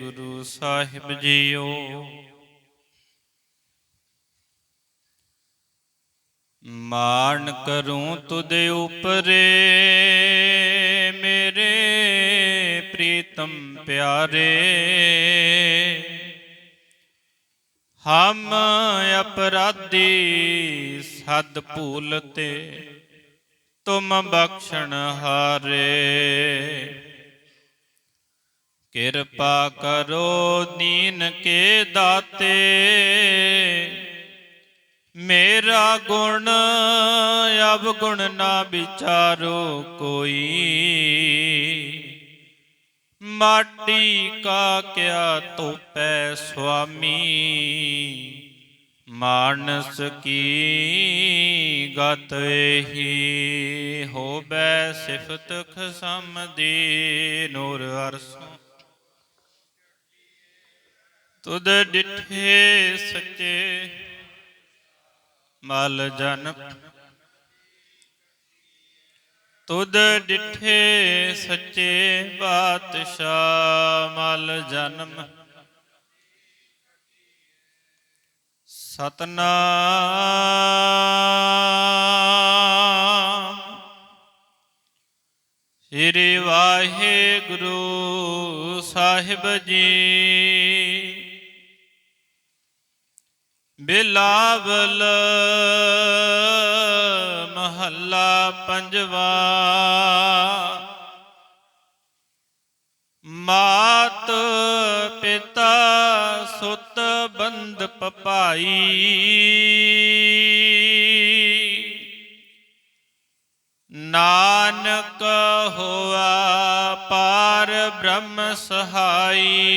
Guru Sahib JIO. ਮਾਨ ਕਰੂੰ ਤੁਦੇ ਉਪਰੇ ਮੇਰੇ ਪ੍ਰੀਤਮ ਪਿਆਰੇ। ਹਮ ਅਪਰਾਧੀ ਸਦ ਭੂਲਤੇ ਤੁਮ ਬਖਸ਼ਣ ਹਾਰੇ। ਕਿਰਪਾ ਕਰੋ ਦੀਨ ਕੇ ਦਾਤੇ। ਮੇਰਾ ਗੁਣ ਅਬ ਗੁਣ ਨਾ ਵਿਚਾਰੋ ਕੋਈ। ਮਾਟੀ ਕਾ ਕਿਆ ਤੋਪੈ ਸੁਆਮੀ। ਮਾਨਸ ਕੀ ਗਤ ਇਹੀ ਹੋਬੈ ਸਿਫਤ ਖਸਮ ਦੀ ਨੂਰ ਅਰਸੋਂ। ਤੁਧ ਡਿਠੇ ਸੱਚੇ, ਮਲ ਜਨ ਤੁਧ ਡਿਠੇ ਸੱਚੇ ਬਾਦਸ਼ਾਹ, ਮਲ ਜਨਮ। ਸਤਨਾਮ। ਸ੍ਰੀ ਵਾਹਿਗੁਰੂ ਸਾਹਿਬ ਜੀ। ਬਿਲਾਵਲ ਮਹੱਲਾ ਪੰਜਵਾ। ਮਾਤ ਪਿਤਾ ਸੁਤ ਬੰਦ ਪਪਾਈ। ਨਾਨਕ ਹੋਆ ਪਾਰ ਬ੍ਰਹਮ ਸਹਾਈ।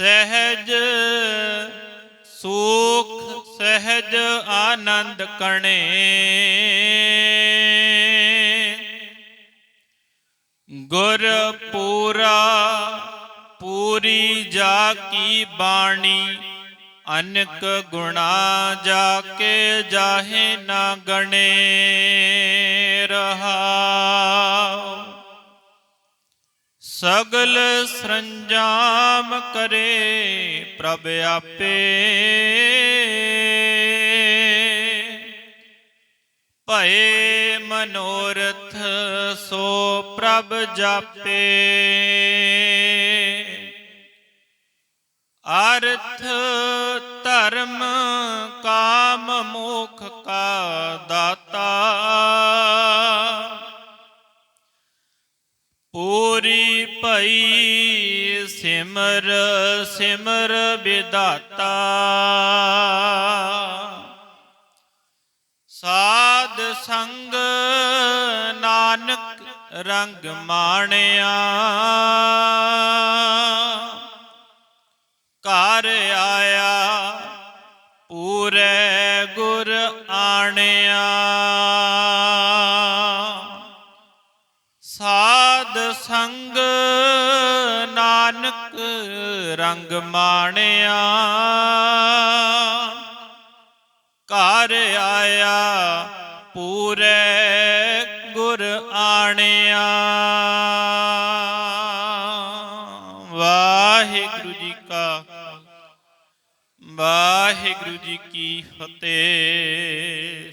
ਸਹਿਜ ਸੁਖ ਸਹਿਜ ਆਨੰਦ ਕਣੇ। ਗੁਰ ਪੂਰਾ ਪੂਰੀ ਜਾ ਕੀ ਬਾਣੀ, ਅਨਕ ਗੁਣਾ ਜਾ ਕੇ ਜਾਹੇ ਨਾ ਗਣੇ ਰਹਾਉ ਸਗਲ ਸਰੰਜਾਮ ਕਰੇ ਪ੍ਰਭ ਆਪੇ। ਭਏ ਮਨੋਰਥ ਸੋ ਪ੍ਰਭ ਜਾਪੇ। ਅਰਥ ਧਰਮ ਕਾਮ ਮੋਖ ਕਾ ਦਾ ਭਈ ਸਿਮਰ ਸਿਮਰ ਵਿਦਾਤਾ ਸਾਧ ਸੰਗ ਨਾਨਕ ਰੰਗ ਮਾਣਿਆ। ਘਰ ਆਇਆ, ਪੂਰੇ ਗੁਰ ਆਣਿਆ। ਸਾਧ ਸੰਗ ਨਾਨਕ ਰੰਗ ਮਾਣਿਆ। ਘਰ ਆਇਆ, ਪੂਰੇ ਗੁਰ ਆਣਿਆ। ਵਾਹਿਗੁਰੂ ਜੀ ਕਾ, ਵਾਹਿਗੁਰੂ ਜੀ ਕੀ ਫਤਿਹ।